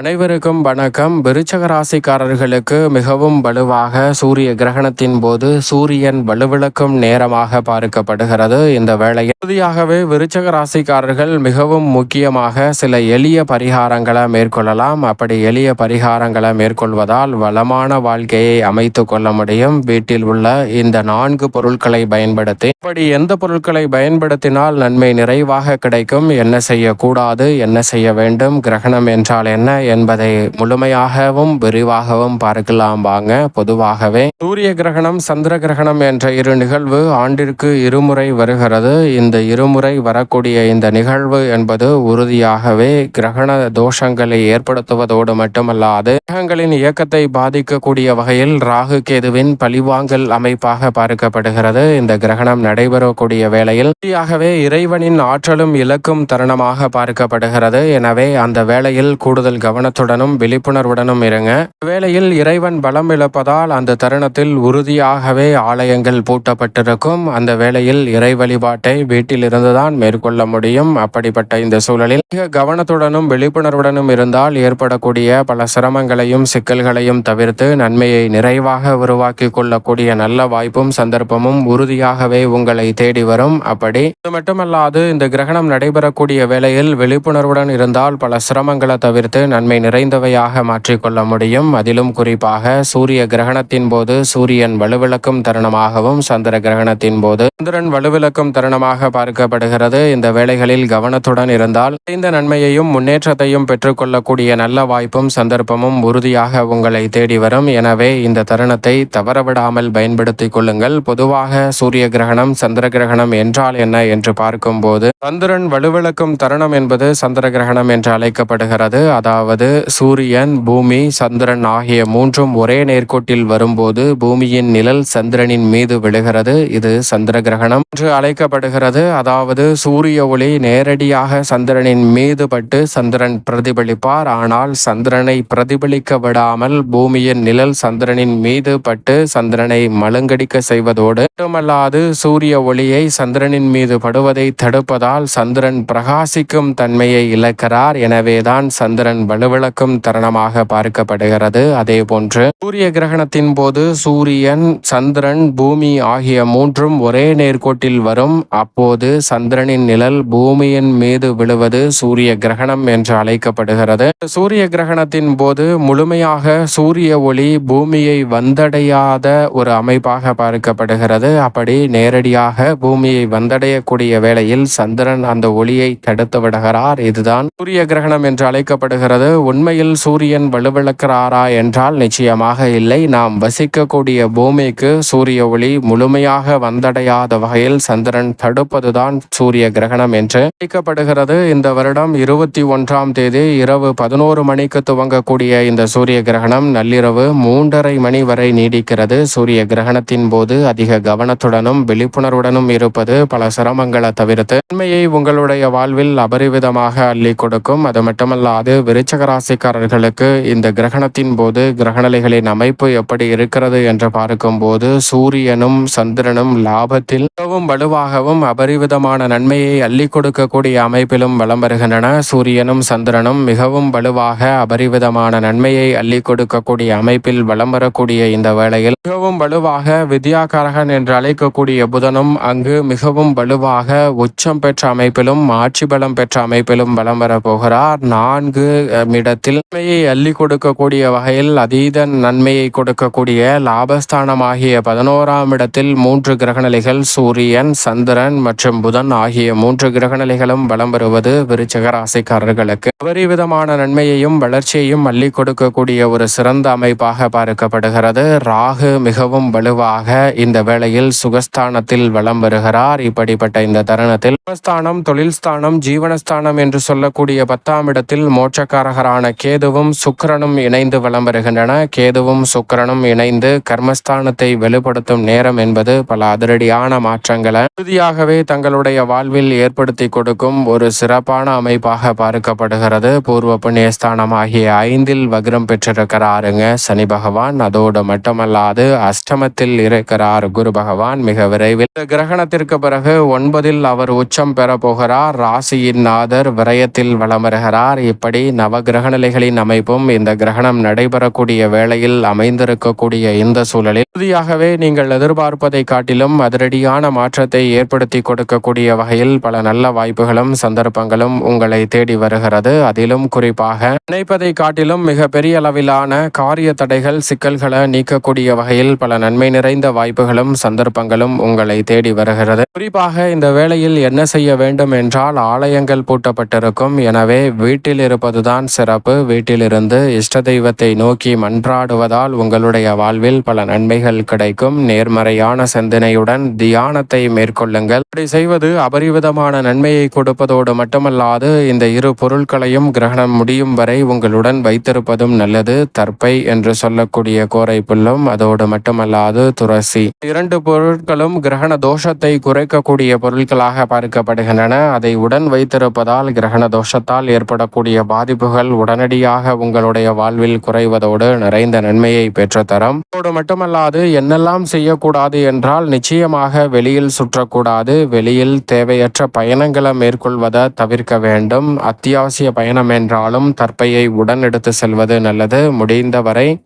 அனைவருக்கும் வணக்கம். விருச்சக ராசிக்காரர்களுக்கு மிகவும் வலுவாக சூரிய கிரகணத்தின் போது சூரியன் வலுவிழக்கும் நேரமாக பார்க்கப்படுகிறது. இந்த வேளையில் இறுதியாகவே விருச்சக ராசிக்காரர்கள் மிகவும் முக்கியமாக சில எளிய பரிகாரங்களை மேற்கொள்ளலாம். அப்படி எளிய பரிகாரங்களை மேற்கொள்வதால் வளமான வாழ்க்கையை அமைத்து கொள்ள முடியும். வீட்டில் உள்ள இந்த நான்கு பொருட்களை பயன்படுத்தி இப்படி எந்த பொருட்களை பயன்படுத்தினால் நன்மை நிறைவாக கிடைக்கும்? என்ன செய்யக்கூடாது? என்ன செய்ய வேண்டும்? கிரகணம் என்றால் என்ன? என்பதை முழுமையாகவும் விரிவாகவும் பார்க்கலாம் வாங்க. பொதுவாகவே சூரிய கிரகணம் சந்திர கிரகணம் என்ற இரு நிகழ்வு ஆண்டிற்கு இருமுறை வருகிறது. இந்த இருமுறை வரக்கூடிய இந்த நிகழ்வு என்பது உறுதியாகவே கிரகண தோஷங்களை ஏற்படுத்துவதோடு மட்டுமல்லாது கிரகங்களின் இயக்கத்தை பாதிக்கக்கூடிய வகையில் ராகு கேதுவின் பழிவாங்கல் அமைப்பாக பார்க்கப்படுகிறது. இந்த கிரகணம் நடைபெறக்கூடிய வேளையில் உறுதியாகவே இறைவனின் ஆற்றலும் இலக்கும் தருணமாக பார்க்கப்படுகிறது. எனவே அந்த வேளையில் கூடுதல் கவனம் கவனத்துடனும் விழிப்புணர்வுடனும் இருங்க வேளையில் இறைவன் பலம் இழப்பதால் அந்த தருணத்தில் உறுதியாகவே ஆலயங்கள் பூட்டப்பட்டிருக்கும். அந்த வேளையில் இறை வழிபாட்டை வீட்டிலிருந்து தான் மேற்கொள்ள முடியும். அப்படிப்பட்ட இந்த சூழலில் மிக கவனத்துடனும் விழிப்புணர்வுடனும் இருந்தால் ஏற்படக்கூடிய பல சிரமங்களையும் சிக்கல்களையும் தவிர்த்து நன்மையை நிறைவாக உருவாக்கி கொள்ளக்கூடிய நல்ல வாய்ப்பும் சந்தர்ப்பமும் உறுதியாகவே உங்களை தேடி வரும். அப்படி இது மட்டுமல்லாது இந்த கிரகணம் நடைபெறக்கூடிய வேளையில் விழிப்புணர்வுடன் இருந்தால் பல சிரமங்களை தவிர்த்து நன்மை தன்மை நிறைந்தவையாக மாற்றிக்கொள்ள முடியும். அதிலும் குறிப்பாக சூரிய கிரகணத்தின் போது சூரியன் வலுவிளக்கும் தருணமாகவும் சந்திர கிரகணத்தின் போது சந்திரன் வலுவிளக்கும் தருணமாக பார்க்கப்படுகிறது. இந்த வேளைகளில் கவனத்துடன் இருந்தால் இந்த நன்மையையும் முன்னேற்றத்தையும் பெற்றுக்கொள்ளக்கூடிய நல்ல வாய்ப்பும் சந்தர்ப்பமும் உறுதியாக உங்களை தேடி வரும். எனவே இந்த தருணத்தை தவறவிடாமல் பயன்படுத்திக் கொள்ளுங்கள். பொதுவாக சூரிய கிரகணம் சந்திர கிரகணம் என்றால் என்ன என்று பார்க்கும்போது சந்திரன் வலுவிளக்கும் தருணம் என்பது சந்திர கிரகணம் என்று அழைக்கப்படுகிறது. அதாவது அதாவது சூரியன் பூமி சந்திரன் ஆகிய மூன்றும் ஒரே நேர்கோட்டில் வரும்போது பூமியின் நிழல் சந்திரனின் மீது விழுகிறது. இது சந்திர கிரகணம் என்று அழைக்கப்படுகிறது. அதாவது சூரிய ஒளி நேரடியாக சந்திரனின் மீது பட்டு சந்திரன் பிரதிபலிப்பார். ஆனால் சந்திரனை பிரதிபலிக்க விடாமல் பூமியின் நிழல் சந்திரனின் மீது பட்டு சந்திரனை மழுங்கடிக்க செய்வதோடு மட்டுமல்லாது சூரிய ஒளியை சந்திரனின் மீது படுவதை தடுப்பதால் சந்திரன் பிரகாசிக்கும் தன்மையை இழக்கிறார். எனவேதான் சந்திரன் வலு விளக்கும் தருணமாக பார்க்கப்படுகிறது. அதே போன்று சூரிய கிரகணத்தின் போது சூரியன் சந்திரன் பூமி ஆகிய மூன்றும் ஒரே நேர்கோட்டில் வரும். அப்போது சந்திரனின் நிழல் பூமியின் மீது விழுவது சூரிய கிரகணம் என்று அழைக்கப்படுகிறது. சூரிய கிரகணத்தின் போது முழுமையாக சூரிய ஒளி பூமியை வந்தடையாத ஒரு அமைப்பாக பார்க்கப்படுகிறது. அப்படி நேரடியாக பூமியை வந்தடையக்கூடிய வேளையில் சந்திரன் அந்த ஒளியை தடுத்து விடுகிறார். இதுதான் சூரிய கிரகணம் என்று அழைக்கப்படுகிறது. உண்மையில் சூரியன் வலுவிழக்கிறாரா என்றால் நிச்சயமாக இல்லை. நாம் வசிக்கக்கூடிய பூமிக்கு சூரிய ஒளி முழுமையாக வந்தடையாத வகையில் சந்திரன் தடுப்பதுதான் சூரிய கிரகணம் என்று அழைக்கப்படுகிறது இந்த வருடம் இருபத்தி ஒன்றாம் தேதி இரவு பதினோரு மணிக்கு துவங்கக்கூடிய இந்த சூரிய கிரகணம் நள்ளிரவு மூன்றரை மணி வரை நீடிக்கிறது. சூரிய கிரகணத்தின் போது அதிக கவனத்துடனும் விழிப்புணர்வுடனும் இருப்பது பல சிரமங்களை தவிர்த்து உண்மையை உங்களுடைய வாழ்வில் அபரிவிதமாக அள்ளி கொடுக்கும். அது மட்டுமல்லாது விருச்சக ராசிக்காரர்களுக்கு இந்த கிரகணத்தின் போது கிரகணலைகளின் அமைப்பு எப்படி இருக்கிறது என்று பார்க்கும்போது சூரியனும் சந்திரனும் லாபத்தில் மிகவும் வலுவாகவும் அபரிவிதமான நன்மையை அள்ளி கொடுக்கக்கூடிய அமைப்பிலும் வலம் வருகின்றன. சூரியனும் சந்திரனும் மிகவும் வலுவாக அபரிவிதமான நன்மையை அள்ளி கொடுக்கக்கூடிய அமைப்பில் வலம் வரக்கூடிய இந்த வேளையில் மிகவும் வலுவாக வித்யாகாரகன் என்று அழைக்கக்கூடிய புதனும் அங்கு மிகவும் வலுவாக உச்சம் பெற்ற அமைப்பிலும் ஆட்சி பலம் பெற்ற அமைப்பிலும் வலம் வர போகிறார். நான்கு இடத்தில் நன்மையை அள்ளி கொடுக்கக்கூடிய வகையில் அதீத நன்மையை கொடுக்கக்கூடிய லாபஸ்தானமாகிய பதினோராம் இடத்தில் மூன்று கிரகநிலைகள் சூரியன் சந்திரன் மற்றும் புதன் ஆகிய மூன்று கிரகநிலைகளும் வலம் வருவது விருச்சக ராசிக்காரர்களுக்கு விதமான நன்மையையும் வளர்ச்சியையும் அள்ளி கொடுக்கக்கூடிய ஒரு சிறந்த அமைப்பாக பார்க்கப்படுகிறது. ராகு மிகவும் வலுவாக இந்த வேளையில் சுகஸ்தானத்தில் வலம் வருகிறார் இப்படிப்பட்ட இந்த தருணத்தில் சுகஸ்தானம் தொழில் ஸ்தானம் ஜீவனஸ்தானம் என்று சொல்லக்கூடிய பத்தாம் இடத்தில் மோட்சக்காரக கிரகங்களான கேதுவும் சுக்கரனும் இணைந்து வலம் வருகின்றன கேதுவும் சுக்கரனும் இணைந்து கர்மஸ்தானத்தை வெளிப்படுத்தும் நேரம் என்பது பல அதிரடியான மாற்றங்களை உறுதியாகவே தங்களுடைய வாழ்வில் ஏற்படுத்தி கொடுக்கும் ஒரு சிறப்பான அமைப்பாக பார்க்கப்படுகிறது. பூர்வ புண்ணியஸ்தானம் ஆகிய ஐந்தில் வக்ரம் பெற்றிருக்கிறாருங்க சனி பகவான். அதோடு மட்டுமல்லாது அஷ்டமத்தில் இருக்கிறார் குரு பகவான். மிக விரைவில் இந்த கிரகணத்திற்கு பிறகு ஒன்பதில் அவர் உச்சம் பெற போகிறார் ராசியின் நாதர் விரயத்தில் வளம் வருகிறார் இப்படி நவக கிரகநிலைகளின் அமைப்பும் இந்த கிரகணம் நடைபெறக்கூடிய வேளையில் அமைந்திருக்கக்கூடிய இந்த சூழலில் இறுதியாகவே நீங்கள் எதிர்பார்ப்பதை காட்டிலும் அதிரடியான மாற்றத்தை ஏற்படுத்தி கொடுக்கக்கூடிய வகையில் பல நல்ல வாய்ப்புகளும் சந்தர்ப்பங்களும் உங்களை தேடி வருகிறது. அதிலும் குறிப்பாக நினைப்பதை காட்டிலும் மிக பெரிய அளவிலான காரிய தடைகள் சிக்கல்களை நீக்கக்கூடிய வகையில் பல நன்மை நிறைந்த வாய்ப்புகளும் சந்தர்ப்பங்களும் உங்களை தேடி வருகிறது. குறிப்பாக இந்த வேளையில் என்ன செய்ய வேண்டும் என்றால் ஆலயங்கள் பூட்டப்பட்டிருக்கும். எனவே வீட்டில் இருப்பதுதான் சிறப்பு வீட்டிலிருந்து இஷ்ட தெய்வத்தை நோக்கி மன்றாடுவதால் உங்களுடைய வாழ்வில் பல நன்மைகள் கிடைக்கும். நேர்மறையான சிந்தனையுடன் தியானத்தை மேற்கொள்ளுங்கள். இப்படி செய்வது அபரிவிதமான நன்மையை கொடுப்பதோடு மட்டுமல்லாது இந்த இரு பொருட்களையும் கிரகணம் முடியும் வரை உங்களுடன் வைத்திருப்பதும் நல்லது. தற்பை என்று சொல்லக்கூடிய கோரை புல்லும் அதோடு மட்டுமல்லாது துளசி. இரண்டு பொருட்களும் கிரகண தோஷத்தை குறைக்கக்கூடிய பொருட்களாக பார்க்கப்படுகின்றன. அதை உடன் வைத்திருப்பதால் கிரகண தோஷத்தால் ஏற்படக்கூடிய பாதிப்புகள் உடனடியாக உங்களுடைய வாழ்வில் குறைவதோடு நிறைந்த நன்மையை பெற்றுத்தரும். அதோடு மட்டுமல்லாது என்னெல்லாம் செய்யக்கூடாது என்றால் நிச்சயமாக வெளியில் சுற்றக்கூடாது. வெளியில் தேவையற்ற பயணங்களை மேற்கொள்வதை தவிர்க்க வேண்டும். அத்தியாவசிய பயணம் என்றாலும் தற்பையை உடன் எடுத்து செல்வது நல்லது. முடிந்தவரை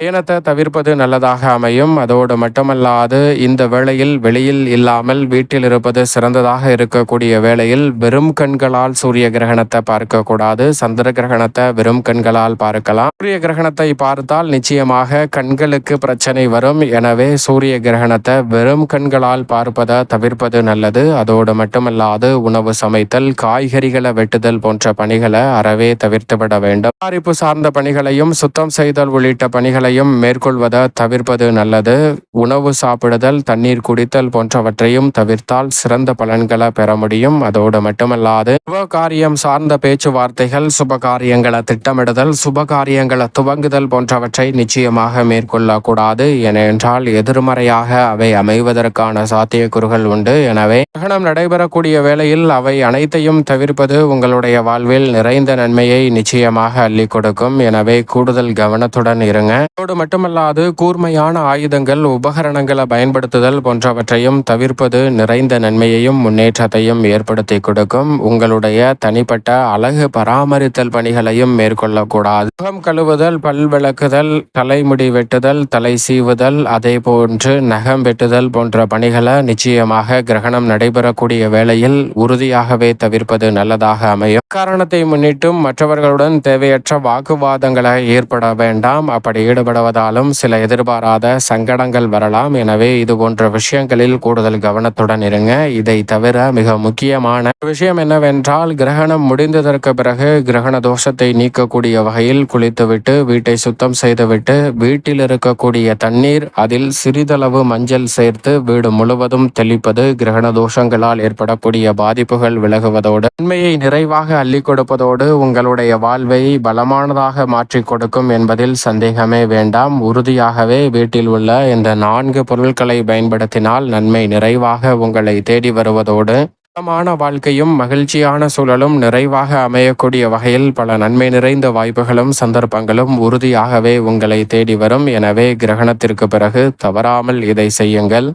பயணத்தை தவிர்ப்பது நல்லதாக அமையும். அதோடு மட்டுமல்லாது இந்த வேளையில் வெளியில் இல்லாமல் வீட்டில் இருப்பது சிறந்ததாக இருக்கக்கூடிய வேளையில் வெறும் கண்களால் சூரிய கிரகணத்தை பார்க்கக்கூடாது. சந்திர கிரகணத்தை வெறும் கண்களால் பார்க்கலாம். சூரிய கிரகணத்தை பார்த்தால் நிச்சயமாக கண்களுக்கு பிரச்சனை வரும். எனவே சூரிய கிரகணத்தை வெறும் கண்களால் பார்ப்பதை தவிர்ப்பது நல்லது. அதோடு மட்டுமல்லாது உணவு சமைத்தல் காய்கறிகளை வெட்டுதல் போன்ற பணிகளை அறவே தவிர்த்துவிட வேண்டும். தயாரிப்பு சார்ந்த பணிகளையும் சுத்தம் செய்தல் உள்ளிட்ட செயல்களையும் மேற்கொள்வதை தவிர்ப்பது நல்லது. உணவு சாப்பிடுதல் தண்ணீர் குடித்தல் போன்றவற்றையும் தவிர்த்தால் சிறந்த பலன்களை பெற முடியும். அதோடு மட்டுமல்லாது காரியம் சார்ந்த பேச்சுவார்த்தைகள் சுப காரியங்களை திட்டமிடுதல் சுப காரியங்களை துவங்குதல் போன்றவற்றை நிச்சயமாக மேற்கொள்ளக்கூடாது. ஏனென்றால் எதிர்மறையாக அவை அமைவதற்கான சாத்தியக்கூறுகள் உண்டு. எனவே கிரகணம் நடைபெறக்கூடிய வேளையில் அவை அனைத்தையும் தவிர்ப்பது உங்களுடைய வாழ்வில் நிறைந்த நன்மையை நிச்சயமாக அள்ளி கொடுக்கும். எனவே கூடுதல் கவனத்துடன் இருங்க. அதோடு மட்டுமல்லாது கூர்மையான ஆயுதங்கள் உபகரணங்களை பயன்படுத்துதல் போன்றவற்றையும் தவிர்ப்பது நிறைந்த நன்மையையும் முன்னேற்றத்தையும் ஏற்படுத்தி கொடுக்கும். உங்களுடைய தனிப்பட்ட அழகு பராமரித்தல் பணிகளையும் மேற்கொள்ளக்கூடாது. முகம் கழுவுதல் பல் விளக்குதல் தலைமுடி வெட்டுதல் தலை சீவுதல் அதே போன்று நகம் வெட்டுதல் போன்ற பணிகளை நிச்சயமாக கிரகணம் நடைபெறக்கூடிய வேளையில் உறுதியாகவே தவிர்ப்பது நல்லதாக அமையும். காரணத்தை முன்னிட்டும் மற்றவர்களுடன் தேவையற்ற வாக்குவாதங்களை ஏற்பட வேண்டாம். அப்படி ஈடுபடுவதாலும் சில எதிர்பாராத சங்கடங்கள் வரலாம். எனவே இது போன்ற விஷயங்களில் கூடுதல் கவனத்துடன் இருங்க. இதை தவிர மிக முக்கியமான விஷயம் என்னவென்றால் கிரகணம் முடிந்ததற்கு பிறகு கிரகண தோஷத்தை நீக்கக்கூடிய வகையில் குளித்துவிட்டு வீட்டை சுத்தம் செய்துவிட்டு வீட்டில் இருக்கக்கூடிய தண்ணீர் அதில் சிறிதளவு மஞ்சள் சேர்த்து வீடு முழுவதும் தெளிப்பது கிரகண தோஷங்களால் ஏற்படக்கூடிய பாதிப்புகள் விலகுவதோடு உண்மையை நிறைவாக அள்ளி கொடுப்பதோடு உங்களுடைய வாழ்வை பலமானதாக மாற்றிக் கொடுக்கும் என்பதில் சந்தேகமே வேண்டாம் உறுதியாகவே வீட்டில் உள்ள இந்த நான்கு பொருட்களை பயன்படுத்தினால் நன்மை நிறைவாக உங்களை தேடி வருவதோடு சுத்தமான வாழ்க்கையும் மகிழ்ச்சியான சூழலும் நிறைவாக அமையக்கூடிய வகையில் பல நன்மை நிறைந்த வாய்ப்புகளும் சந்தர்ப்பங்களும் உறுதியாகவே உங்களை தேடி வரும். எனவே கிரகணத்திற்கு பிறகு தவறாமல் இதை செய்யுங்கள்.